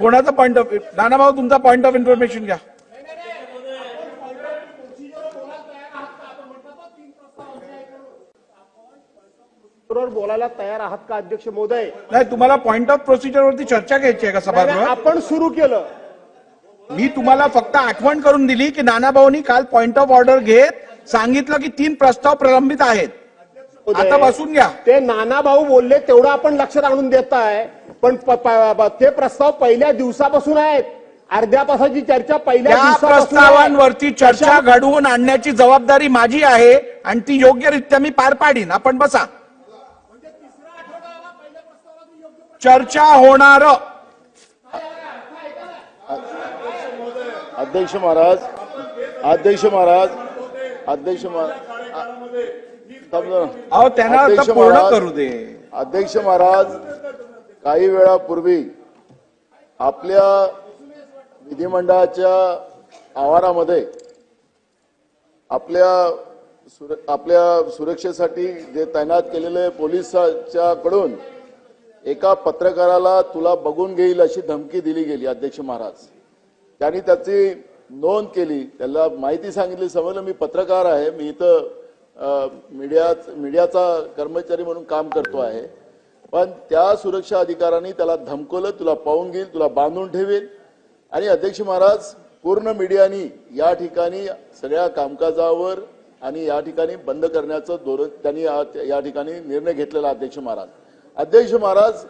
कोणाचा point of Nanabhau तुमचा point of information घ्या. बोलायला तयार आहात का अध्यक्ष महोदय? नाही तुम्हाला पॉईंट ऑफ प्रोसिजर वरती चर्चा घ्यायची आहे का सभागृहात? आपण सुरू केलं. मी तुम्हाला फक्त आठवण करून दिली की नानाभाऊनी काल पॉईंट ऑफ ऑर्डर घेत सांगितलं की तीन प्रस्ताव प्रलंबित आहेत. आता बसून घ्या. ते नाना भाऊ बोलले तेवढं आपण लक्षात आणून देत आहे पण ते प्रस्ताव पहिल्या दिवसापासून आहेत. अर्ध्या तासाची चर्चा पहिल्या. प्रस्तावांवरती चर्चा घडवून आणण्याची जबाबदारी माझी आहे आणि ती योग्यरित्या मी पार पाडीन. आपण बसा. चर्चा होणार. अध्यक्ष महाराज अध्यक्ष महाराज अध्यक्ष अध्यक्ष पूर्ण महाराज, करू दे. अध्यक्ष महाराज काही वेळापूर्वी आपल्या विधिमंडळाच्या आवारामध्ये आपल्या सुर आपल्या सुरक्षेसाठी जे तैनात केलेले पोलिसाच्या कडून एका पत्रकाराला तुला बघून घेईल अशी धमकी दिली गेली अध्यक्ष महाराज. त्यांनी त्याची नोंद केली. त्याला माहिती सांगितली. समजलं मी पत्रकार आहे. मी इथं मीडिया मीडियाचा कर्मचारी म्हणून काम करतो आहे. पण त्या सुरक्षा अधिकाऱ्यांनी त्याला धमकवलं. तुला पाहून घेईल. तुला बांधून ठेवेल. आणि अध्यक्ष महाराज पूर्ण मीडियानी या ठिकाणी सगळ्या कामकाजावर आणि या ठिकाणी बंद करण्याचं धोरण त्यांनी या ठिकाणी निर्णय घेतलेला अध्यक्ष महाराज. अध्यक्ष महाराज